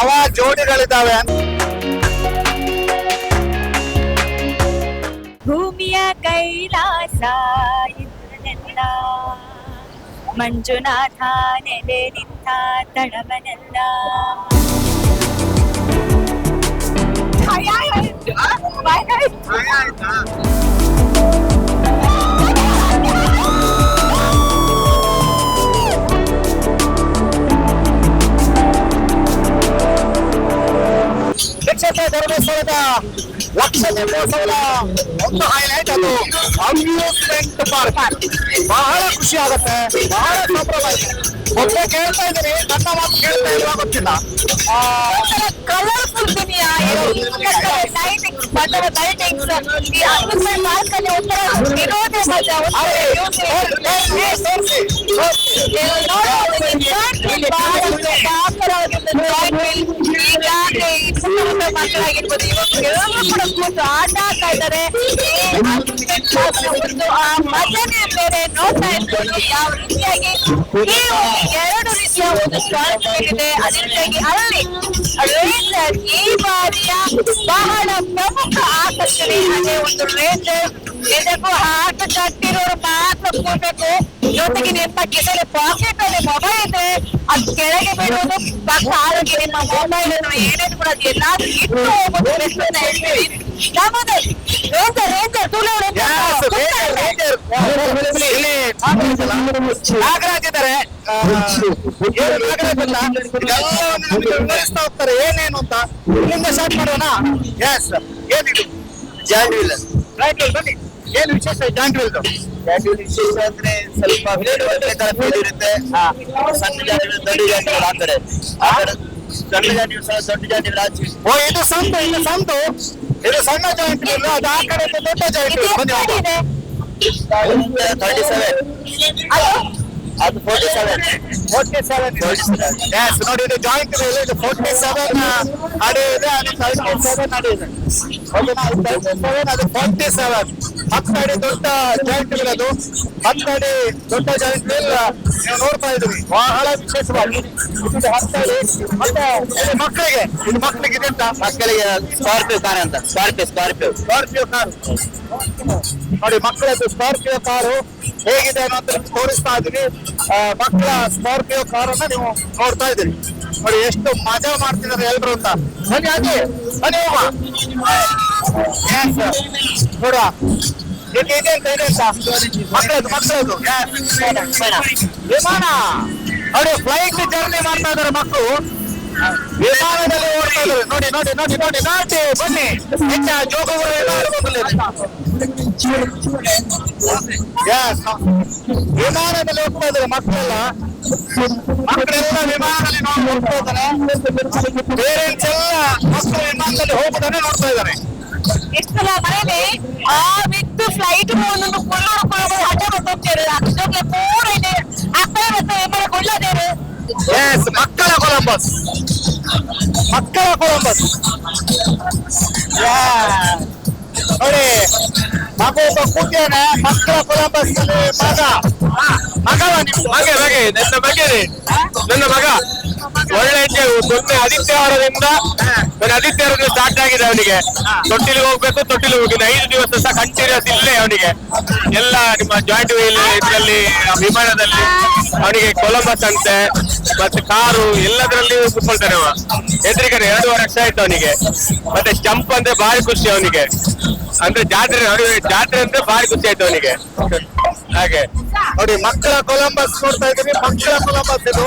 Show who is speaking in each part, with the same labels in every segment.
Speaker 1: ನವ ಜೋಡಿಗಳಿದ್ದಾವೆ.
Speaker 2: ಭೂಮಿಯ ಕೈಲಾಸ ಇಂದ್ರನೆಲ್ಲ. ಮಂಜುನಾಥ ನೆಲೆ ನಿಂತ ತಡವನೆಲ್ಲ
Speaker 1: ಧರ್ಮಸ್ಥಳದ ಲಕ್ಷ ದೀಪೋತ್ಸವದ ಒಂದು ಹೈಲೈಟ್ ಅದು. Amusement park. ಬಹಳ ಖುಷಿ ಆಗುತ್ತೆ. ಬಹಳ ಸಂಭ್ರಮ ಇದೆ ಒಬ್ಬ ಕೇಳ್ತಾ ಇದ್ದೀನಿ ನನ್ನ ಮಾತು ಕೇಳ್ತಾ ಇಲ್ವಾ ಗೊತ್ತಿಲ್ಲ.
Speaker 2: ಕಲರ್ಫುಲ್ ದುನಿಯಾ ಲೈಟಿಂಗ್ಸ್ ಬಣ್ಣದ ಲೈಟಿಂಗ್ಸ್ ಈ ಅಲ್ಲಿ ಒಂಥರ ವಿನೋದ
Speaker 1: ತೋರ್ಸಿ.
Speaker 2: ಈಗಾಗಲೇ ಪುಟ್ಟ ಮಕ್ಕಳಾಗಿರ್ಬೋದು ಇವತ್ತು ಎಲ್ಲರೂ ಕೂಡ ಕೂತು ಆಟ ಆಡ್ತಾ ಇದ್ದಾರೆ ಆ ಮಜಾನೇ ಬೇರೆ ನೋಡ್ತಾ ಇರ್ಬೋದು. ಯಾವ ರೀತಿಯಾಗಿ ಎರಡು ರೀತಿಯ ಒಂದು ಸ್ಟಾಲ್ ಇದೆ ಅದೇ ಅಲ್ಲಿ ರೇಸರ್ ಈ ಬಾರಿಯ ಬಹಳ ಪ್ರಮುಖ ಆಕರ್ಷಣೆ ಅದೇ ಒಂದು ರೇಸರ್. ಇದಕ್ಕೂ ಆಟ ಕಟ್ಟಿರೋರು ಮಾತ್ರ ಕೂರ್ಬೇಕು ಜೊತೆಗೆ ನಿಮ್ಮ ಕಿಸೆಲೆ ಪಾಕೆಟ್ ಅಲ್ಲಿ ಮೊಬೈಲ್ ಇದೆ. ಅದ್ ಕೆಳಗೆ ಬಿಡೋದು ಪಕ್ಕ ಆರೋಗ್ಯ ನಿಮ್ಮ ಮೊಬೈಲ್ ಅನ್ನು ಏನೇನು ಕೂಡ ಎಲ್ಲಾದ್ರೂ ಇಟ್ಟು ಹೋಗೋದು ಹೇಳ್ತೀವಿ. ನಮ್ಮದು ರೇಂಜರ್.
Speaker 1: ಇಲ್ಲಿ ನಾಗರಾಜ್ ಇದ್ದಾರೆ. ನಾಗರಾಜ್ ಅಲ್ಲ? ವಿವರಿಸ್ತಾ ಹೋಗ್ತಾರೆ. ಏನೇನು ಅಂತ ಇಲ್ಲಿಂದ ಸ್ಟಾರ್ಟ್ ಮಾಡೋಣ. ಎಸ್ ಏನಿದು
Speaker 3: ಜಾಯಿಂಟ್ ವೀಲ್
Speaker 1: ರೈಟ್ ಬನ್ನಿ. ಏನು ವಿಶೇಷ ಜಾಯಿಂಟ್ ವೀಲ್
Speaker 3: ವಿಶೇಷ ಅಂದ್ರೆ ಸ್ವಲ್ಪ ಇರುತ್ತೆ. ಸಣ್ಣ ವೀಲ್ ದೊಡ್ಡ ಜಾಯಿಂಟ್ ವೀಲ್ ಆ ಕಡೆ ಆ ಸಣ್ಣ ಜಾಯಿಂಟ್ ಸಹ ದೊಡ್ಡ ವೀಲ್
Speaker 1: ಓ ಇದು ಸಂತು ಇದು ಸಂತು. ಇದು ಸಣ್ಣ ಜಾಯಿಂಟ್ ವೀಲ್ ಅದು ಆ ಕಡೆ ಇದು ದೊಡ್ಡ ಜಾಯಿಂಟ್ ವೀಲ್ ಬನ್ನಿ ಹೋಗುವ.
Speaker 2: ಇದೆ
Speaker 3: ತರ್ಟಿ ಸೆವೆನ್ ಅದು forty seven
Speaker 1: forty seven yes ನೋಡಿ ಇದು ಜಾಯಿಂಟ್ ಇದೆ ಇದು ಫೋರ್ಟಿ ಸೆವೆನ್ ಅಡಿ ಇದೆ ಅದು ತರ್ಟಿ ಸೆವೆನ್ ಅಡಿ ಇದೆ. ತರ್ಟಿ ಸೆವೆನ್ ಅದು ಫೋರ್ಟಿ ಸೆವೆನ್ ಹತ್ತು ಅಡಿ ದೊಡ್ಡ ಜಾಯಿಂಟ್ ವೀಲ್ ಅದು. ಹತ್ತು ಅಡಿ ದೊಡ್ಡ ಜಾಯಿಂಟ್ ವೀಲ್ ನೀವು ನೋಡ್ತಾ ಇದ್ರಿ ಬಹಳ ವಿಶೇಷವಾಗಿ ಇದು ಹತ್ತು ಅಡಿ. ಮತ್ತೆ ಇದು ಮಕ್ಕಳಿಗೆ. ಇದು ಮಕ್ಕಳಿಗೆ ಇದೆ ಅಂತ
Speaker 3: ಮಕ್ಕಳಿಗೆ ಸ್ಕಾರ್ಪಿಯೋ ಕಾರ್ ಅಂತ. ಸ್ಕಾರ್ಪಿಯೋ ಸ್ಕಾರ್ಪಿಯೋ
Speaker 1: ಸ್ಕಾರ್ಪಿಯೋ ಕಾರು ನೋಡಿ ಮಕ್ಕಳದ್ದು ಸ್ಕಾರ್ಪಿಯೋ ಕಾರು ಹೇಗಿದೆ ಅನ್ನೋದ್ರ ತೋರಿಸ್ತಾ ಇದೀನಿ ಆ, ಮಕ್ಕಳ ಸ್ಕಾರ್ಪಿಯೋ ಕಾರನ್ನ ನೀವು ನೋಡ್ತಾ ಇದ್ದೀರಿ. ನೋಡಿ, ಎಷ್ಟು ಮಜಾ ಮಾಡ್ತಿದ್ದಾರೆ ಎಲ್ರು ಅಂತ. ಬನ್ನಿ ಆಗಿ ಬನ್ನಿ ನೋಡ ಇಲ್ಲಿ. ವಿಮಾನ. ನೋಡಿ ಫ್ಲೈಟ್ ಜರ್ನಿ ಮಾಡ್ತಾ ಇದಾರೆ ಮಕ್ಕಳು. ವಿಮಾನದಲ್ಲಿ ಓಡ್ತಾ ಇದ್ದಾರೆ. ನೋಡಿ ನೋಡಿ ನೋಡಿ ನೋಡಿ ನೋಡಿ. ಬನ್ನಿ. ಜೋಗುಗಳು Yes. ವಿಮಾನದಲ್ಲಿ ಹೋಗ್ತಾ ಮಕ್ಕಳೆಲ್ಲ. ಮಕ್ಕಳೆಲ್ಲ ವಿಮಾನದಲ್ಲಿ ನೋಡಿ ನೋಡ್ತಾ ಇದ್ದಾರೆ. ಪೇರೆಂಟ್ಸ್ ಎಲ್ಲ ಮಕ್ಕಳು ವಿಮಾನದಲ್ಲಿ ಹೋಗ್ತಾನೆ ನೋಡ್ತಾ ಇದ್ದಾರೆ.
Speaker 2: ಎಷ್ಟು ಮನೇಲಿ ಆ ವಿತ್ತು ಫ್ಲೈಟ್ ಒಂದೊಂದು ಕೊಳ್ಳೋರು ಹಠ ಬರ್ತಾರೆ ಅಷ್ಟೊಂದು ಪೂರ ಇದೆ. ಅಕ್ಕಳ ಮತ್ತೆ ಎಮ್ಮಳ ಕೊಳ್ಳದೇರು
Speaker 1: ಎಸ್ ಮಕ್ಕಳ ಕೊಲಂಬಸ್. ಮಕ್ಕಳ ಕೊಲಂಬಸ್. ನೋಡಿ ಮಗು ಒಬ್ಬ ಕೂತಿಯಾನೆ ಮಕ್ಕಳ ಕೊಲಂಬಸ್ ಮಗ. ಮಗವ ನೀವು
Speaker 4: ಹಾಗೆ ಹಾಗೆ ನನ್ನ ಬಗ್ಗೆ ನನ್ನ ಮಗ. ಒಳ್ಳೆ ಮೊನ್ನೆ ಆದಿತ್ಯವಾರದಿಂದ ನನ್ನ ಆದಿತ್ಯವಾರದಿಂದ ಸ್ಟಾರ್ಟ್ ಆಗಿದೆ ಅವನಿಗೆ. ತೊಟ್ಟಿಲಿಗೆ ಹೋಗ್ಬೇಕು ತೊಟ್ಟಿಲಿ ಹೋಗಿದೆ ಐದು ದಿವಸ ಸಹ ಕಂಟಿನ್ಯೂಸ್ ಇಲ್ಲೇ ಅವನಿಗೆ. ಎಲ್ಲ ನಿಮ್ಮ ಜಾಯಿಂಟ್ ವೀಲ್ ಇದರಲ್ಲಿ ವಿಮಾನದಲ್ಲಿ ಅವನಿಗೆ ಕೊಲಂಬಸ್ ಅಂತೆ ಮತ್ತೆ ಕಾರು ಎಲ್ಲದರಲ್ಲಿ ಕೂತ್ಕೊಳ್ತಾನೆ ಅವ. ಹೆದರಿಕೆ ಎರಡೂವರೆ ವರ್ಷ ಆಯ್ತು ಅವನಿಗೆ. ಮತ್ತೆ ಸ್ಟಂಪ್ ಅಂದ್ರೆ ಭಾರಿ ಖುಷಿ ಅವನಿಗೆ. ಅಂದ್ರೆ ಜಾತ್ರೆ ಜಾತ್ರೆ ಅಂದ್ರೆ ಭಾರಿ ಖುಷಿ ಆಯ್ತು ಅವನಿಗೆ. ಹಾಗೆ.
Speaker 1: ನೋಡಿ, ಮಕ್ಕಳ ಕೊಲಂಬಸ್ ನೋಡ್ತಾ ಇದ್ದೀನಿ, ಮಕ್ಕಳ ಕೊಲಂಬಸ್ ಇದು.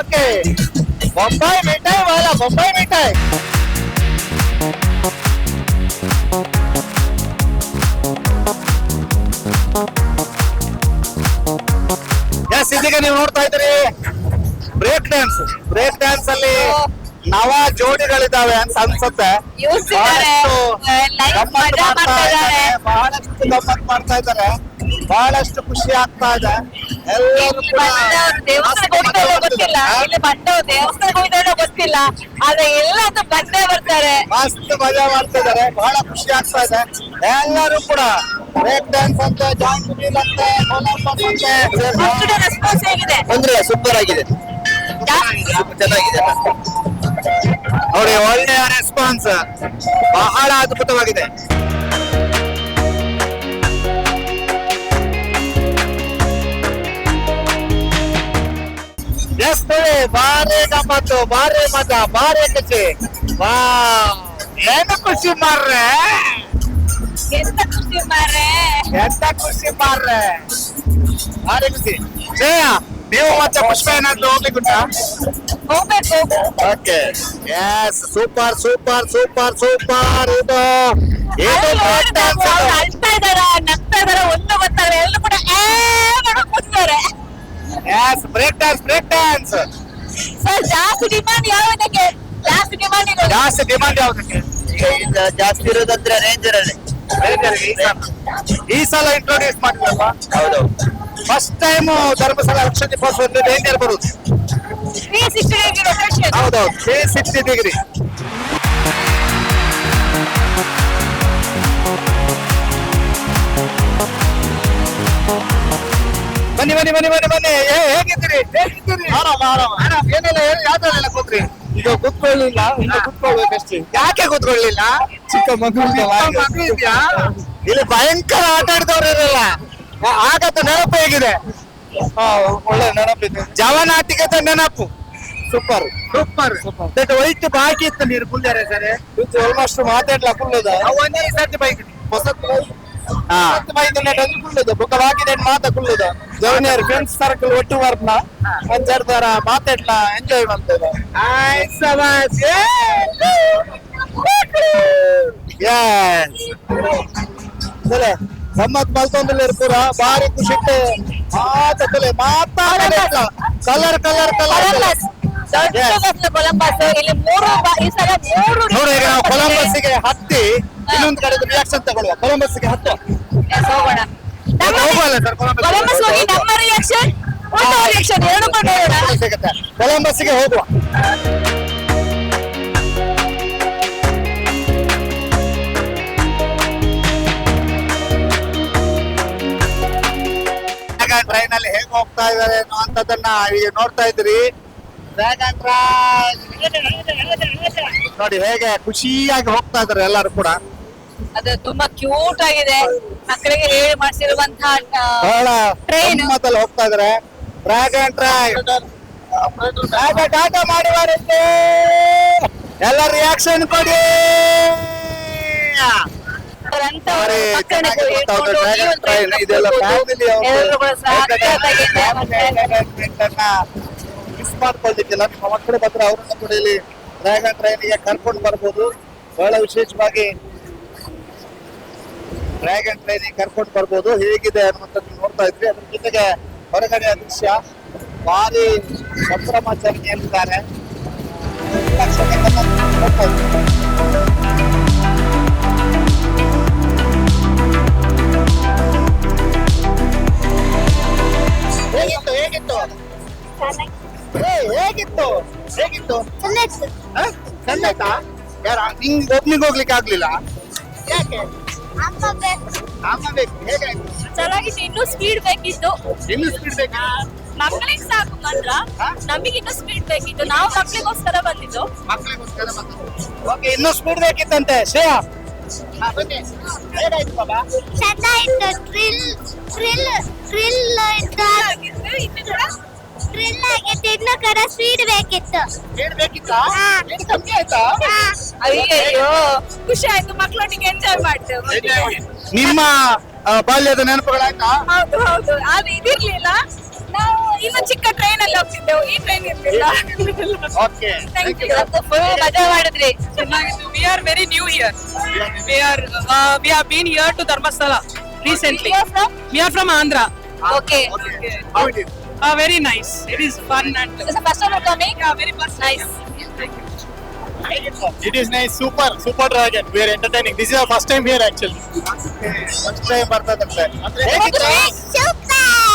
Speaker 1: ಓಕೆ ಬೊಂಬಾಯಿ ಮಿಠಾಯಿ ವಾಲ ಬೊಂಬಾಯಿ ಮಿಠಾಯಿ. ಇದೀಗ ನೀವು ನೋಡ್ತಾ ಇದ್ದೀರಿ. ಬ್ರೇಕ್ ಡ್ಯಾನ್ಸ್ ಬ್ರೇಕ್ ಡ್ಯಾನ್ಸ್ ಅಲ್ಲಿ. ನವ ಜೋಡಿಗಳಿದಾವೆ ಅಂತ ಅನ್ಸುತ್ತೆ. ಬಹಳಷ್ಟು ಗಮ್ಮತ್ ಮಾಡ್ತಾ ಇದ್ದಾರೆ. ಬಹಳಷ್ಟು ಖುಷಿ ಆಗ್ತಾ ಇದೆ. ಎಲ್ಲರೂ
Speaker 2: ಗೊತ್ತಿಲ್ಲ. ಆದ್ರೆ ಬಂದೇ ಬರ್ತಾರೆ.
Speaker 1: ಮಸ್ತ್ ಮಜಾ ಮಾಡ್ತಾ ಇದ್ದಾರೆ. ಬಹಳ ಖುಷಿ ಆಗ್ತಾ ಇದೆ. ಎಲ್ಲರೂ ಕೂಡ ಬ್ರೇಕ್ ಡ್ಯಾನ್ಸ್ ಅಂತೆ ಜಾಯಿಂಟ್ ವೀಲ್ ಅಂತೆ ಅಂತೆ.
Speaker 3: ಅಂದ್ರೆ ಸೂಪರ್ ಆಗಿದೆ. ಚೆನ್ನಾಗಿದೆ.
Speaker 1: ನೋಡಿ ಒಳ್ಳೆಯ ರೆಸ್ಪಾನ್ಸ್ ಬಹಳ ಅದ್ಭುತವಾಗಿದೆ. ಬಾರಿ ಗಮ್ಮತ್ತು ಬಾರಿ ಮಜಾ ಬಾರಿ ಖುಷಿ. ವಾ ಏನು ಖುಷಿ ಮಾರ್ರೆ?
Speaker 2: ಎಂತ ಖುಷಿ ಮಾರ್ರೆ?
Speaker 1: ಎಂತ ಖುಷಿ ಮಾರ್ರೆ? ಬಾರಿ ಖುಷಿ. ಶ್ರೇಯ ನೀವು ಮತ್ತೆ ಪುಷ್ಪ ಏನಾದ್ರು ಹೋಗ್ಲಿಕ್ಕುಂಟಾ?
Speaker 2: ಹೋಗ್ಬೇಕು.
Speaker 1: Okay yes super super super super ಇದು. ಇದು
Speaker 2: ನೋಡಿದ್ರೆ
Speaker 1: dance
Speaker 2: ಅವ್ರು. ಅಳ್ತಾ ಇದಾರ ನಗ್ತಾ ಇದಾರ ಒಂದು ಗೊತ್ತಾಗಲ್ಲ ಎಲ್ಲರೂ ಕೂಡ ಏ ಮಾಡಕ್ ಕೂತಿದ್ದಾರೆ
Speaker 1: Yes, break dance, break dance.
Speaker 2: Sir ಜಾಸ್ತಿ ಡಿಮಾಂಡ್ ಯಾವುದಕ್ಕೆ ಜಾಸ್ತಿ ಡಿಮಾಂಡ್ ಇರೋದು
Speaker 1: ಜಾಸ್ತಿ ಡಿಮಾಂಡ್ ಯಾವುದಕ್ಕೆ
Speaker 3: ಈಗ ಇದು ಜಾಸ್ತಿ ಇರೋದಂದ್ರೆ ರೇಂಜರ್ ಅಲ್ಲಿ.
Speaker 1: Ranger ಗೆ ಈ ಸಲ. ಈ ಸಲ ಇಂಟ್ರೊಡ್ಯೂಸ್ ಮಾಡಿದ್ರಲ್ವಾ?
Speaker 3: ಹೌದೌದು
Speaker 1: first time Dharmasthala Laksha Deepotsava danger ಬರುದು. ಹೌದೌದು ತ್ರೀ ಸಿಕ್ಸ್ಟಿ ಡಿಗ್ರಿ ಬನ್ನಿ ಬನ್ನಿ ಬನ್ನಿ ಬನ್ನಿ ಬನ್ನಿ. ಏ, ಹೇಗಿದ್ದೀರಿ? ಹೇಗಿದ್ದೀರಿ? ಆರಾಮ ಆರಾಮ. ಆರಾಮ ಏನೆಲ್ಲ ಹೇಳಿ ಯಾವ್ದ್ರಲ್ಲೆಲ್ಲ ಕೂತ್ರಿ? ಈಗ ಕುತ್ಕೊಳ್ಳಿಲ್ಲ ಇನ್ನು ಕುತ್ಕೊಳ್ಬೇಕಷ್ಟೇ. ಯಾಕೆ ಕೂತ್ಕೊಳ್ಳಿಲ್ಲ? ಚಿಕ್ಕ ಮಗು ಮಗು ಇದೆಯಾ? ಇಲ್ಲಿ ಭಯಂಕರ ಆಟ ಆಡ್ದವ್ರು ಇರಲ್ಲ. ಆಗತ್ತ ನೆನಪು ಹೇಗಿದೆ? ಒಳ್ಳೆ ನೆನಪಿದೆ ಜವನಾಟಿಕದ ನೆನಪು. ಸೂಪರ್. ಸೂಪರ್. ದಟ್ ವೈಟ್ ಬಾಕಿ ಇತ್ತು ನೀರು ಕುಲ್ದಾರೆ ಸರ್. ಇದು ಆಲ್ಮೋಸ್ಟ್ ಮಾತಾಡ್ಲ ಕುಳ್ಳದ ಒಂದೇ ಸರ್ತಿ ಬೈಕ್ ಹೊಸ ಮಾತ ಜವನಿಯರ್ ಫ್ರೆಂಡ್ಸ್ ಸರ್ಕಲ್ ಒಟ್ಟು ವರ್ನ ಮಾತಾಡ್ಲ ಎಂಜಾಯ್ ಮಾಡ್ತದ ಸಮಾಜ್ ಗಮ್ಮತ್ ಮಲ್ತೊಂದಿಲ್ಲ ಇರ್ಪುರ ಬಾರಿ ಖುಷಿ ಮಾತಲೆ ಮಾತಾಡಲೇ ಇಲ್ಲ. Colour colour colour
Speaker 2: Columbus Columbus ಇಲ್ಲಿ ಮೂರು ಬ- ಈ ಸಲ ಮೂರು
Speaker 1: ನೋಡಿ ಈಗ ನಾವು ಕೊಲಂಬಸ್ಸಿಗೆ ಹತ್ತಿ ಇನ್ನೊಂದು ಕಡೆ ರಿಯಾಕ್ಷನ್ ತಗೊಳ್ಳುವ. ಕೊಲಂಬಸ್ಸಿಗೆ ಹತ್ತುವ
Speaker 2: Yes, ಹೋಗೋಣ.
Speaker 1: ಸರ್
Speaker 2: ಕೊಲಂಬಸ್ಗೆ ಹೋಗಿ ನಮ್ಮ ರಿಯಾಕ್ಷನ್ ಎರಡು
Speaker 1: ಕೊಲಂಬಸ್ಸಿಗೆ ಹೋಗುವ. ಟ್ರೈನ್ ಅಲ್ಲಿ ಹೇಗೆ ಹೋಗ್ತಾ ಇದಾರೆ ಅನ್ನೋಂಥದ್ದನ್ನ ಈಗ ನೋಡ್ತಾ ಇದ್ರಿ ಡ್ರ್ಯಾಗನ್ ನೋಡಿ ಹೇಗೆ ಖುಷಿಯಾಗಿ ಹೋಗ್ತಾ ಇದಾರೆ ಎಲ್ಲರೂ ಕೂಡ.
Speaker 2: ಅದು ತುಂಬಾ ಕ್ಯೂಟ್ ಆಗಿದೆ. ಮಕ್ಕಳಿಗೆ ಹೇಳಿ ಮಾಡಿಸಿರುವಂತಹ
Speaker 1: ಬಹಳ
Speaker 2: ಟ್ರೈನ್
Speaker 1: ಮತ್ತಲ್ಲಿ ಹೋಗ್ತಾ ಇದಾರೆ ಡ್ರ್ಯಾಗನ್ ಟ್ರೈನ್ ಟಾಟಾ ಟಾಟಾ ಮಾಡಿ ಬರುತ್ತೆ ಎಲ್ಲ ರಿಯಾಕ್ಷನ್ ಕೊಡಿ. ಮಿಸ್ ಮಾಡ್ಕೊಳ್ಲಿಕ್ಕಿಲ್ಲ ನಿಮ್ಮ ಮಕ್ಕಳು ಬಂದ್ರೆ ಅವರನ್ನು ಕೂಡ ಇಲ್ಲಿ ಡ್ರ್ಯಾಗನ್ ಟ್ರೈನಿಗೆ ಕರ್ಕೊಂಡು ಬರ್ಬೋದು. ಬಹಳ ವಿಶೇಷವಾಗಿ ಡ್ರ್ಯಾಗನ್ ಟ್ರೈನಿಗೆ ಕರ್ಕೊಂಡು ಬರ್ಬೋದು. ಹೇಗಿದೆ ಅನ್ನುವಂಥದ್ದು ನೋಡ್ತಾ ಇದ್ವಿ ಅದ್ರ ಜೊತೆಗೆ ಹೊರಗಡೆ ದೃಶ್ಯ ಭಾರಿ ಸಂಭ್ರಮಾಚರಣೆಯಲ್ಲಿದ್ದಾರೆ. ಹೇಗಿತ್ತು ಹೇಗಿತ್ತು? ಏ, ಹೇಗಿತ್ತು? ಹೇಗಿತ್ತು? ಆಯ್ತಾ ಯಾರ ನಿಂಗ್ ಒಬ್ನಿಗೆ ಹೋಗ್ಲಿಕ್ಕೆ ಆಗ್ಲಿಲ್ಲ? ಯಾಕೆ? ಅಮ್ಮ ಬೇಕು. ಹೇಗಾಯ್ತು?
Speaker 2: ಚೆನ್ನಾಗಿತ್ತು ಇನ್ನೂ ಸ್ಪೀಡ್ ಬೇಕಿತ್ತು.
Speaker 1: ಇನ್ನು ಸ್ಪೀಡ್ ಬೇಕಾ?
Speaker 2: ಮಕ್ಕಳಿಗೆ ಸಾಕು ಮಾತ್ರ? ನಮಗೆ ಇನ್ನೂ ಸ್ಪೀಡ್ ಬೇಕಿತ್ತು. ನಾವು ಮಕ್ಕಳಿಗೋಸ್ಕರ ಬಂದಿದ್ದು.
Speaker 1: ಮಕ್ಕಳಿಗೋಸ್ಕರ ಓಕೆ ಇನ್ನೂ ಸ್ಪೀಡ್ ಬೇಕಿತ್ತಂತೆ. ಶ್ರೇಯಾ. ಬನ್ನಿ. ಹೇಗಾಯ್ತು ಬಾಬಾ
Speaker 5: ಚೆನ್ನಾಗಿತ್ತು ಥ್ರಿಲ್ ಥ್ರಿಲ್ ಥ್ರಿಲ್ ಥ್ರಿಲ್ ಆಗಿತ್ತು. ಇನ್ನು ಕಡೆ ಸ್ಪೀಡ್ ಬೇಕಿತ್ತು.
Speaker 1: ಸ್ಪೀಡ್ ಬೇಕಿತ್ತಾ. ಏನು ಕಮ್ಮಿ ಆಯ್ತಾ.
Speaker 2: ಅಯ್ಯಯ್ಯೋ. ಖುಷಿ ಆಯ್ತು. ಮಕ್ಕಳೊಟ್ಟಿಗೆ ಎಂಜಾಯ್ ಮಾಡ್ತೇವೆ.
Speaker 1: ನಿಮ್ಮ ಬಾಲ್ಯದ ನೆನಪುಗಳಾಯ್ತಾ?
Speaker 2: ಹೌದು ಹೌದು. ಅದು ಇದಿರ್ಲಿಲ್ಲ. ಇನ್ನು ಚಿಕ್ಕ ಟ್ರೈನ್ ಅಲ್ಲಿ ಹೋಗ್ತಿದ್ದೆವು. ಈ ಟ್ರೈನ್ ಇರ್ಲಿಲ್ಲ.
Speaker 1: ಓಕೆ
Speaker 2: ಥ್ಯಾಂಕ್ ಯು ಫುಲ್ ಮಜಾ ಮಾಡಿದ್ರಿ.
Speaker 6: ಚೆನ್ನಾಗಿತ್ತು. We are very new here we are we have been here to Dharmasthala recently we are from Andhra
Speaker 2: okay
Speaker 1: How it is?
Speaker 6: Very nice it is fun and
Speaker 2: first time coming
Speaker 6: very first
Speaker 2: nice
Speaker 7: It is nice, super, super dragon. We are entertaining. This is our first time here actually.
Speaker 1: First time ಬರ್ತದಂತೆ ಹೇಗಿತ್ತು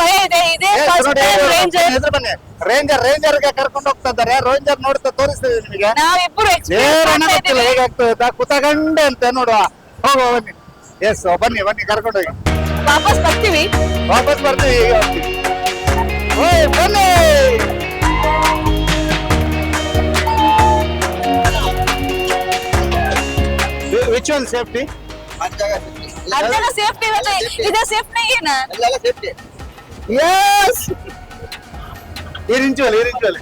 Speaker 2: ಭಯ ಇದೆ. ಇದೇ first time ranger
Speaker 1: ranger ರೇಂಜರ್ಗೆ ಕರ್ಕೊಂಡು ಹೋಗ್ತಾ ಇದ್ದಾರೆ ranger ನೋಡ್ತಾ ತೋರಿಸ್ತೀವಿ ನಿಮಗೆ.
Speaker 2: ನಾವಿಬ್ರು
Speaker 1: ಏನ
Speaker 2: ಎಕ್ಸ್ಪೀರಿಯನ್ಸ್
Speaker 1: ಗೊತ್ತಿಲ್ಲ ಹೇಗಾಗ್ತದೆ ಕುತಗಂಡೆ ಅಂತ ನೋಡುವ. ಹೋಗುವ ಬನ್ನಿ. ಎಸ್ ಬನ್ನಿ ಬನ್ನಿ ಕರ್ಕೊಂಡು ಹೋಗಿ.
Speaker 2: ವಾಪಸ್ ಬರ್ತೀವಿ.
Speaker 1: ವಾಪಸ್ ಬರ್ತೀವಿ ಈಗ ಹೋಗ್ತೀವಿ. ಓಯ್ ಬನ್ನಿ! ವಿಚ್ ಒನ್ ಸೇಫ್ಟಿ
Speaker 2: ಅದೆಲ್ಲ ಸೇಫ್ಟಿ ಇದೇ ಸೇಫ್ಟಿ ಏನ?
Speaker 3: ಎಲ್ಲೆಲ್ಲ ಸೇಫ್ಟಿ
Speaker 1: ಎಸ್ ಇರಿಂಚುವಲ್ಲಿ ಇರಿಂಚುವಲ್ಲಿ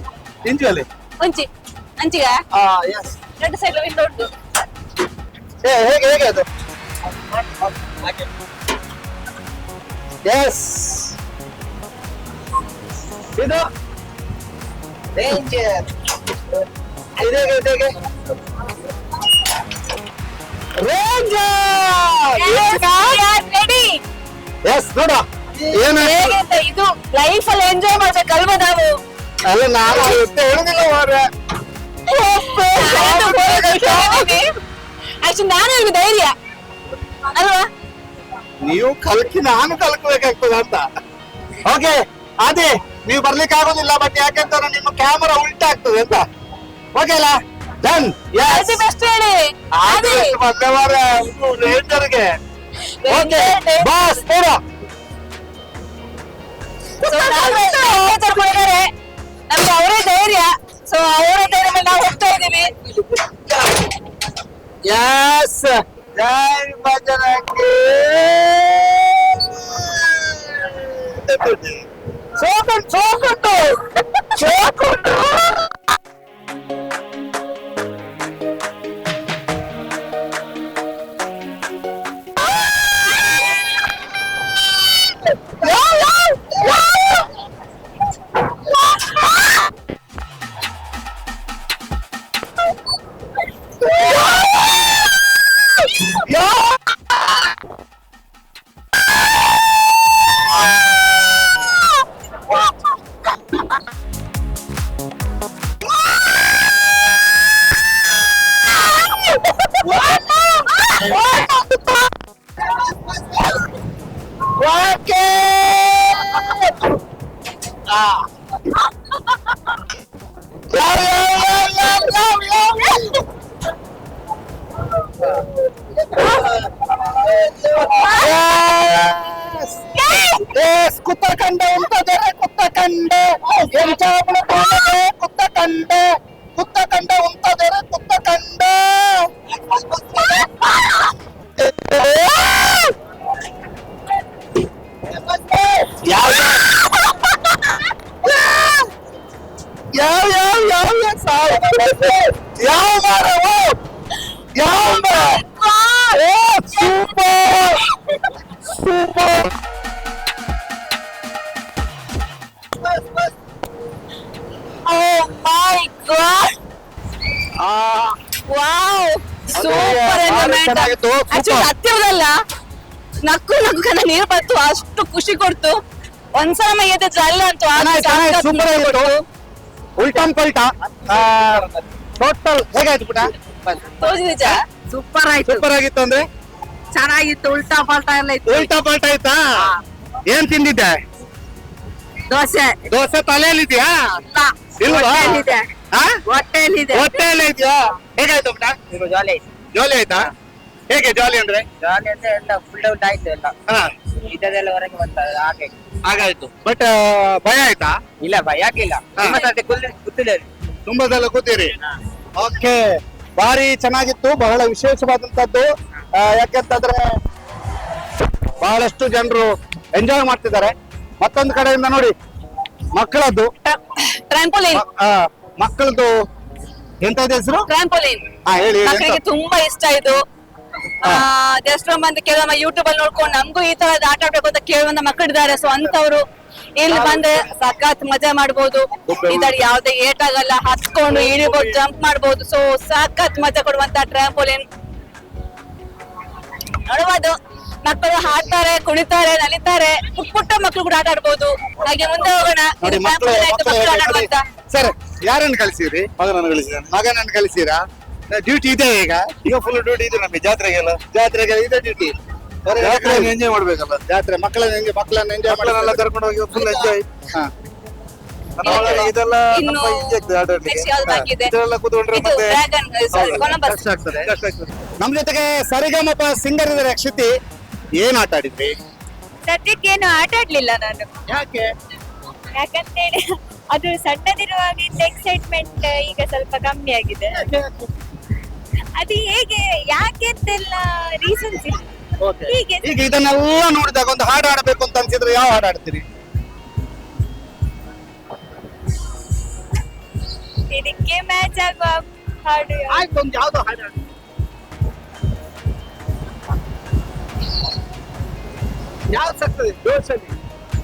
Speaker 1: ಇಂಚುವಲ್ಲಿ
Speaker 2: ಒಂಚಿ ಅಂಚಿಗ?
Speaker 1: ಹಾ ಎಸ್
Speaker 2: ಎರಡು ಸೈಡ್ ವಿಂಡೋ ಉಂಟು
Speaker 1: ಏ ಹೇಗೆ ಹೇಗೆ ಅದು? ಎಸ್ ಇದು?
Speaker 3: ಡೇಂಜರ್
Speaker 1: ಇದೇಗೆ ಇದೇಗೆ
Speaker 2: ರೆಡಿ
Speaker 1: ಎಸ್ ನೋಡ ಏನು?
Speaker 2: ಹೇಗೆ ಅಂತ ಇದು ಲೈಫ್ ಅಲ್ಲಿ ಎಂಜಾಯ್ ಮಾಡ್ಬೇಕಲ್ವಾ ನಾವು?
Speaker 1: ಅಲ್ಲ ನಾನು ಎತ್ತ ಹೇಳುದಿಲ್ಲ ಮಾರ್ರೆ.
Speaker 2: ಆಕ್ಚುಲಿ ನಾನು ನಿಮ್ಗೆ ಧೈರ್ಯ. ಅಲ್ವಾ?
Speaker 1: ನೀವು ಕಲ್ಕಿ ನಾನು ಕಲ್ಕಬೇಕಾಗ್ತದೆ ಅಂತ. ಓಕೆ ಅದೇ ನೀವು ಬರ್ಲಿಕ್ಕೆ ಆಗೋದಿಲ್ಲ ಬಟ್ ಯಾಕೆಂತಂದ್ರೆ ನಿಮ್ಮ ಕ್ಯಾಮರಾ ಉಲ್ಟಾ ಆಗ್ತದೆ ಅಂತ. ಓಕೆ ಅಲ್ಲ? ಡನ್
Speaker 2: ಯಸ್ ಬೆಸ್ಟ್ ಹೇಳಿ. ಅದೇ
Speaker 1: ರೇಂಜರ್ಗೆ ಓಕೆ ಬಾಸ್
Speaker 2: ಬಾಸ್ ಕೊಟ್ಟಿದ್ದಾರೆ. ನಮ್ಗೆ ಅವರೇ ಧೈರ್ಯ. ಸೊ ಅವರ ಧೈರ್ಯ ಮೇಲೆ ನಾವು ಹೋಗ್ತಾ ಇದೀವಿ
Speaker 1: ಯಸ್ ಜೈ Oke. Ah. Ya, ya, ya, ya, ya, ya, yes, Yes! Yes! Yes! Kuttakan daun, kuttakan daun. yes, yes ಯಾವ ಯಾವ super super
Speaker 2: oh my god
Speaker 1: ಆ
Speaker 2: ವಾವ್ ಸೂಪರ್ ಹತ್ತಿರದಲ್ಲ ನಕ್ಕು ನಕ್ಕನ ನೀರು ಬಂತು ಅಷ್ಟು ಖುಷಿ ಕೊಡ್ತು ಒಂದ್ಸಲ ಮೈಯದ ಜಲ್ಲ ಅಂತೂ.
Speaker 1: ಉಲ್ಟನ್ ಪಲ್ಟಾ ಟೋಟಲ್ ಹೇಗಾಯ್ತು ಪುಟ?
Speaker 2: ಸೂಪರ್ ಆಯ್ತು.
Speaker 1: ಸೂಪರ್ ಆಗಿತ್ತು ಅಂದ್ರೆ?
Speaker 2: ಚೆನ್ನಾಗಿತ್ತು ಉಲ್ಟಾ ಪಾಲ್ಟಾ ಎಲ್ಲ ಇತ್ತು.
Speaker 1: ಉಲ್ಟಾ ಪಾಲ್ಟಾ ಆಯ್ತಾ? ಏನ್ ತಿಂದಿದ್ದೆ?
Speaker 2: ದೋಸೆ.
Speaker 1: ದೋಸೆ ತಲೆಯಲ್ಲಿದ್ಯಾ? ಇಲ್ವಾ?
Speaker 2: ಹೊಟ್ಟೆಯಲ್ಲಿದೆ.
Speaker 1: ಹೊಟ್ಟೆಯಲ್ಲಿ ಇದೆಯಾ ಹೇಗಾಯ್ತು ಪುಟ?
Speaker 3: ಜಾಲಿ ಆಯ್ತು.
Speaker 1: ಜಾಲಿ ಆಯ್ತಾ? ಹೇಗೆ ಜಾಲಿ ಅಂದ್ರೆ?
Speaker 3: ಜಾಲಿ ಅಂದ್ರೆ ಎಲ್ಲ ಫುಲ್ ಔಟ್ ಆಯ್ತು ಎಲ್ಲ.
Speaker 1: ಹಾ.
Speaker 3: ಇದೆಲ್ಲ ಹೊರಗೆ ಬಂತಲ್ಲ ಹಾಗೆ.
Speaker 1: ಹಾಗಾಯ್ತು. ಬಟ್ ಭಯ ಆಯ್ತಾ?
Speaker 3: ಇಲ್ಲ ಭಯ ಆಗಿಲ್ಲ
Speaker 1: ತುಂಬಾ ಸಲ ಕೂತೀರಿ? ಓಕೆ. ಭಾರಿ ಚೆನ್ನಾಗಿತ್ತು ಬಹಳ ವಿಶೇಷವಾದಂತದ್ದು ಯಾಕೆಂತಂದ್ರೆ ಬಹಳಷ್ಟು ಜನರು ಎಂಜಾಯ್ ಮಾಡ್ತಿದ್ದಾರೆ. ಮತ್ತೊಂದು ಕಡೆಯಿಂದ ನೋಡಿ ಮಕ್ಕಳದ್ದು.
Speaker 2: ಟ್ರಾಂಪೋಲಿನ್
Speaker 1: ಮಕ್ಕಳದ್ದು ಎಂತ ಇದೆ ಹೆಸರು?
Speaker 2: ಟ್ರಾಂಪೋಲಿನ್
Speaker 1: ಹಾ ಹೇಳಿ
Speaker 2: ಮಕ್ಕಳಿಗೆ ತುಂಬಾ ಇಷ್ಟ ಇದು. ಎಷ್ಟೋ ಮಂದಿ ಕೆಲವೊಮ್ಮೆ ಯೂಟ್ಯೂಬ್ ಅಲ್ಲಿ ನೋಡ್ಕೊಂಡು ನಮಗೂ ಈ ತರದ ಆಟ ಆಡ್ಬೇಕು ಅಂತ ಕೇಳುವಂತ ಮಕ್ಕಳಿದ್ದಾರೆ. ಸೊ ಅಂತವ್ರು ಇಲ್ಲಿ ಬಂದ್ರೆ ಸಖತ್ ಮಜಾ ಮಾಡ್ಬೋದು. ಇದರ ಯಾವ್ದೇ ಏಟ್ ಆಗಲ್ಲ ಹತ್ಕೊಂಡು ಇಳಿಬೋದು ಜಂಪ್ ಮಾಡ್ಬೋದು. ಸೊ ಸಖತ್ ಮಜಾ ಕೊಡುವಂತ ಟ್ರಾಂಪೋಲಿನ್ ನೋಡಬಹುದು ಮಕ್ಕಳು ಹಾಡ್ತಾರೆ ಕುಣಿತಾರೆ ನಲಿತಾರೆ. ಪುಟ್ಟ ಪುಟ್ಟ ಮಕ್ಕಳು ಕೂಡ ಆಟ ಆಡ್ಬೋದು. ಹಾಗೆ ಮುಂದೆ ಹೋಗೋಣ.
Speaker 1: ನೋಡಿ ಮಕ್ಕಳು
Speaker 2: trampoline ಆಯ್ತು, ಮಕ್ಕಳು ಆಟ ಆಡುವಂತ.
Speaker 1: ಸರ್ ಯಾರನ್ನು ಕಳಿಸಿರಿ ಮಗನನ್ನು ಕಳಿಸಿದ ಮಗನನ್ನು ಕಳಿಸಿರಾ ಡ್ಯೂಟಿ ಇದೆ ಈಗ? ಈಗ ಫುಲ್ ಡ್ಯೂಟಿ ಇದೆ ನಮಗೆ. ಜಾತ್ರೆಗೆಲ್ಲ? ಜಾತ್ರೆಗೆ ಇದೆ ಡ್ಯೂಟಿ ಎಂಜಾಯ್ ಮಾಡ್ಬೇಕಲ್ಲ? ಜಾತ್ರೆ ಮಕ್ಕಳನ್ನ ಎಂಜಾಯ್ ಮಕ್ಕಳನ್ನ ಎಂಜಾಯ್ ಮಕ್ಕಳನ್ನೆಲ್ಲ ಕರ್ಕೊಂಡು ಹೋಗಿ ಫುಲ್ ಎಂಜಾಯ್ ಇದೆಲ್ಲ
Speaker 2: ಇನ್ನು
Speaker 1: ಸ್ವಲ್ಪ easy ಆಗ್ತದೆ ಆಟಾಡ್ಲಿಕ್ಕೆ.
Speaker 2: next ಯಾವ್ದಾಗಿದೆ?
Speaker 1: ಇದೆಲ್ಲ ಕೂತ್ಕೊಂಡ್ರೆ
Speaker 2: ಇದು
Speaker 1: ಮತ್ತೆ
Speaker 2: dragon, sorry,
Speaker 1: ಹೌದು,
Speaker 2: Columbus.
Speaker 1: ಕಷ್ಟ ಆಗ್ತದೆ. ಕಷ್ಟ ಆಗ್ತದೆ. ನಮ್ ಜೊತೆಗೆ ಸರಿಗಮಪ ಸಿಂಗರ್ ಇದ್ದಾರೆ ಅಕ್ಷಿತಿ. ಏನ್ ಆಟ ಆಡಿದ್ರಿ?
Speaker 5: ಸದ್ಯಕ್ಕೇನು ಆಟ ಆಡ್ಲಿಲ್ಲ ನಾನು.
Speaker 1: ಯಾಕೆ?
Speaker 5: ಯಾಕಂತೇಳಿ ಅದು ಸಣ್ಣದಿರುವಾಗ ಎಕ್ಸೈಟ್ಮೆಂಟ್ ಈಗ ಸ್ವಲ್ಪ ಕಮ್ಮಿ ಆಗಿದೆ. ಅದು ಹೇಗೆ ಯಾಕೆ ಅಂತೆಲ್ಲ ರೀಸನ್ಸ್ ಇಲ್ಲ. ಹೀಗೆ
Speaker 1: ಈಗ ಇದನ್ನೆಲ್ಲ ನೋಡಿದಾಗ ಒಂದು ಹಾಡು ಆಡಬೇಕು ಅಂತ ಅನ್ಸಿದ್ರೆ ಯಾವ ಹಾಡು ಆಡ್ತೀರಿ
Speaker 5: ಇದಕ್ಕೆ ಮ್ಯಾಚ್ ಆಗುವ ಹಾಡು ಯಾವ್ದು?
Speaker 1: ಆಯ್ತು ಒಂದು ಯಾವ್ದೋ ಹಾಡು ಆಡಿ ಯಾವ್ದು ಸಕ್ತದೆ? ಜೋಶಲ್ಲಿ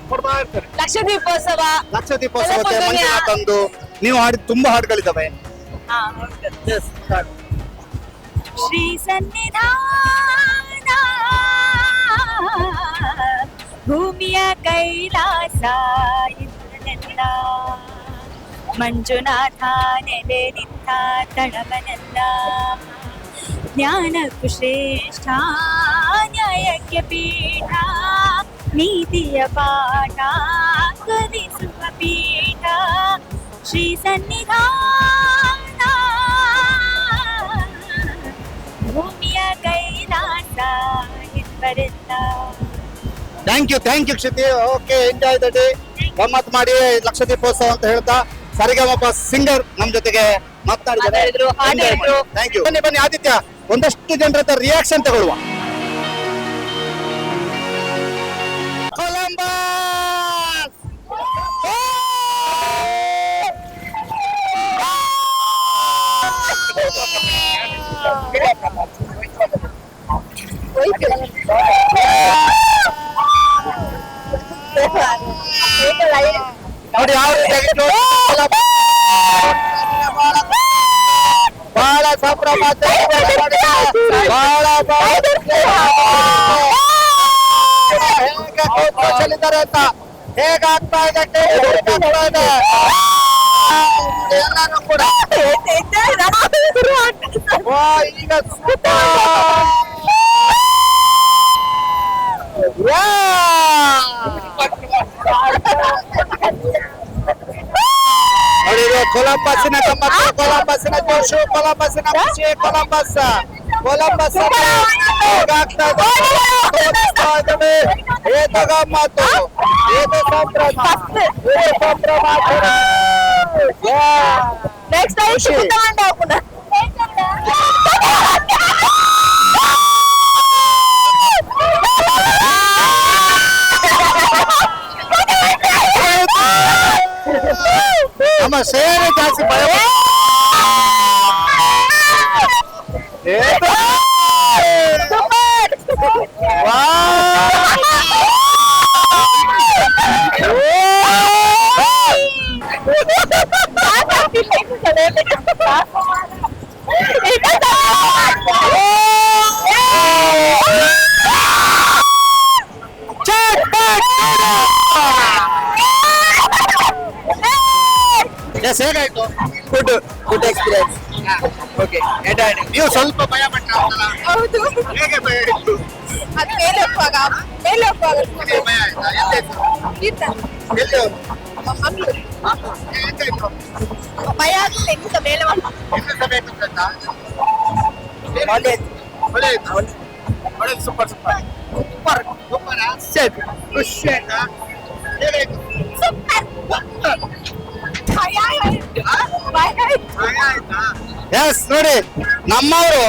Speaker 1: ಕೊಡ್ತಾ ಇರ್ತಾರೆ.
Speaker 2: ಲಕ್ಷದೀಪೋತ್ಸವ
Speaker 1: ಲಕ್ಷ ದೀಪೋತ್ಸವಕ್ಕೆ. ತಂದು ನೀವು ಹಾಡಿದ ತುಂಬಾ ಹಾಡುಗಳಿದ್ದಾವೆ
Speaker 2: ಹಾ ಹೌದು.
Speaker 5: ಶ್ರೀ ಸನ್ನಿಧಾನ. ಭೂಮಿಯ ಕೈಲಾಸ ಇಂದ್ರನೆಲ್ಲ ಮಂಜುನಾಥ ನೆಲೆ ನಿಂತ ತಳಮನೆಲ್ಲ ಜ್ಞಾನಕ್ಕೂ ಶ್ರೇಷ್ಠ ನ್ಯಾಯಕ್ಕೆ ಪೀಠ ನೀತಿಯ ಪಾಠ ಕಲಿಸುವ ಪೀಠ ಶ್ರೀ ಸನ್ನಿಧಾನ
Speaker 1: thank you thank you Kshiti. Okay enjoy the day ಗಮ್ಮತ್ ಮಾಡಿ ಲಕ್ಷ ದೀಪೋತ್ಸವ ಅಂತ ಹೇಳ್ತಾ ಸರಿಗಮಪ ಸಿಂಗರ್ ನಮ್ ಜೊತೆಗೆ
Speaker 2: ಮಾತನಾಡಿದ್ದಾರೆ
Speaker 1: ಥ್ಯಾಂಕ್ ಯು ಬನ್ನಿ ಬನ್ನಿ ಆದಿತ್ಯ ಒಂದಷ್ಟು ಜನರ ಹತ್ರ ರಿಯಾಕ್ಷನ್ ತಗೊಳ್ಳುವ. ಕೊಲಂಬಸ್ ನೋಡಿ ಯಾವ ರೀತಿಯಾಗಿ ನೋಡಿ. ಬಹಳ ಸಂಭ್ರಮ ಬಹಳ ಹೇಗೆ ಕೌತುಕದಲ್ಲಿದ್ದಾರೆ ಅಂತ ಹೇಗಾಗ್ತಾ ಇದೆ ಹೇಗಾಗ್ತಾ ಇದೆ ಎಲ್ಲಾನು ಕೂಡ ವಾ, ಈಗ super. ವಾ! ನೋಡಿ ಇದು ಕೊಲಂಬಸ್ಸಿನ ಗಮ್ಮತ್ತು ಕೊಲಂಬಸ್ಸಿನ ಜೋಶು ಕೊಲಂಬಸ್ಸಿನ ಖುಷಿ ಕೊಲಂಬಸ್ ಕೊಲಂಬಸ್ ಹೇಗಾಗ್ತಾ ಇದೆ ತೋರಿಸ್ತಾ ಇದ್ದಾವೆ. ಏದು ಗಮ್ಮತ್ತು ಏದು ಸಂಭ್ರಮ ಏದು ಸಂಭ್ರಮ ವಾ!
Speaker 2: ನೆಕ್ಸ್ಟ್
Speaker 1: ಖುಷಿ. ನಮ್ಮ ಸೇನೆ ಜಾಸ್ತಿ ಭಯ ಏದು? ವಾ! Yes food good experience okay ನೀವು ಸ್ವಲ್ಪ ಭಯ ಪಟ್ಟ
Speaker 2: ಹೌದು.
Speaker 1: ಹೇಗೆ ಭಯ ಇತ್ತು
Speaker 2: ಅದು ಮೇಲೆ ಹೋಗುವಾಗ ಮೇಲೆ ಹೋಗುವಾಗ
Speaker 1: ನಿಮಗೆ ಭಯ ಆಯ್ತಾ?
Speaker 2: ಇತ್ತ.
Speaker 1: ಎಲ್ಲಿ?
Speaker 2: ಮಂಗ್ಳೂರು. ಭಯ ಆಗ್ಲಿಲ್ಲ ಎಂತ ಮೇಲೆ.
Speaker 1: ಎಷ್ಟು ಸಮಯ. ಒಳ್ಳೆದು. ಒಳ್ಳೆದು, ಸೂಪರ್ ಸೂಪರ್ ಸೂಪರ್ ಸೂಪರ್ ಖುಷಿ ಆಯ್ತಾ? ಹೇಗಾಯ್ತು?
Speaker 2: ಸೂಪರ್.
Speaker 1: ಎಸ್ ನೋಡಿ ನಮ್ಮವರು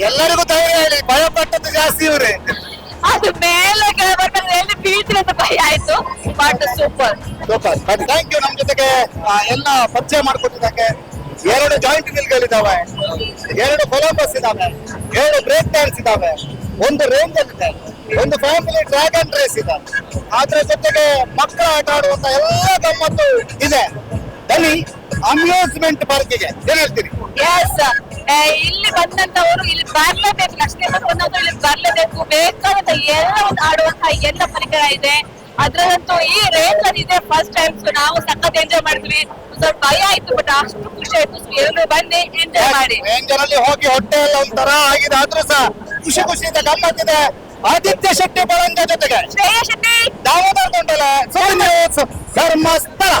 Speaker 1: ಎಲ್ಲರಿಗೂ ಧೈರ್ಯ ಹೇಳಿ ಭಯ ಪಟ್ಟದ್ದು ಜಾಸ್ತಿ ಇವ್ರೆ.
Speaker 2: ಅದು ಮೇಲೆ ಕೇಳಬೇಕಾದ್ರೆ ಎಲ್ಲಿ ಅಂತ ಭಯ ಆಯ್ತು but super
Speaker 1: super but thank you ನಮ್ ಜೊತೆಗೆ ಎಲ್ಲ ಪರಿಚಯ ಮಾಡ್ಕೊಟ್ಟಿದ್ದಕ್ಕೆ ಎರಡು ಜಾಯಿಂಟ್ ಮಿಲ್ಗಳಿದ್ದಾವೆ ಎರಡು ಕೊಲಂಬಸ್ ಇದಾವೆ ಎರಡು ಬ್ರೇಕ್ ಡ್ಯಾನ್ಸ್ ಇದಾವೆ ಒಂದು ರೇಂಜ್ ಇದೆ. ಒಂದು ಫ್ಯಾಮಿಲಿ ಡ್ರ್ಯಾಗನ್ ರೇಸ್ ಇದೆ. ಅದ್ರ ಜೊತೆಗೆ ಮಕ್ಕಳ ಆಟ ಆಡುವಂತ ಎಲ್ಲ ಗಮ್ಮತ್ತು ಇದೆ. ಬನ್ನಿ ಅಮ್ಯೂಸ್ಮೆಂಟ್ ಪಾರ್ಕಿಗೆ ಏನ್ ಹೇಳ್ತೀರಿ?
Speaker 2: ಎಸ್ ಇಲ್ಲಿ ಬಂದಂತವರು ಇಲ್ಲಿ ಬರ್ಲೇಬೇಕು ಲಕ್ಷ್ಮೀ ಒಂದು ಇಲ್ಲಿ ಬರ್ಲೇಬೇಕು. ಬೇಕಾದಂತ ಎಲ್ಲ ಒಂದು ಆಡುವಂತಹ ಎಲ್ಲ ಪರಿಕರ ಇದೆ. ಅದ್ರಲ್ಲಂತೂ ಈ ರೇಂಜ್ ಅಲ್ಲಿ ಇದೆ ಫಸ್ಟ್ ಟೈಮ್ ಸೊ ನಾವು ಸಖತ್ ಎಂಜಾಯ್ ಮಾಡಿದ್ವಿ. ಸ್ವಲ್ಪ ಭಯ ಆಯ್ತು ಬಟ್ ಅಷ್ಟು ಖುಷಿ ಆಯ್ತು. ಸೊ ಎಲ್ಲರೂ ಬನ್ನಿ ಎಂಜಾಯ್ ಮಾಡಿ.
Speaker 1: ರೇಂಜರ್ ಅಲ್ಲಿ ಹೋಗಿ ಹೊಟ್ಟೆ ಎಲ್ಲ ಒಂಥರ ಆಗಿದೆ. ಆದ್ರೂ ಸಹ ಖುಷಿ ಖುಷಿಯಿಂದ ಗಮ್ಮತ್ತಿದೆ. ಆದಿತ್ಯ ಶೆಟ್ಟಿ ಬಳಂಗ ಜೊತೆಗೆ.
Speaker 2: ಶ್ರೇಯ ಶೆಟ್ಟಿ.
Speaker 1: ದಾಮೋದರ ಗೊಂಡಲ ಧರ್ಮಸ್ಥಳ.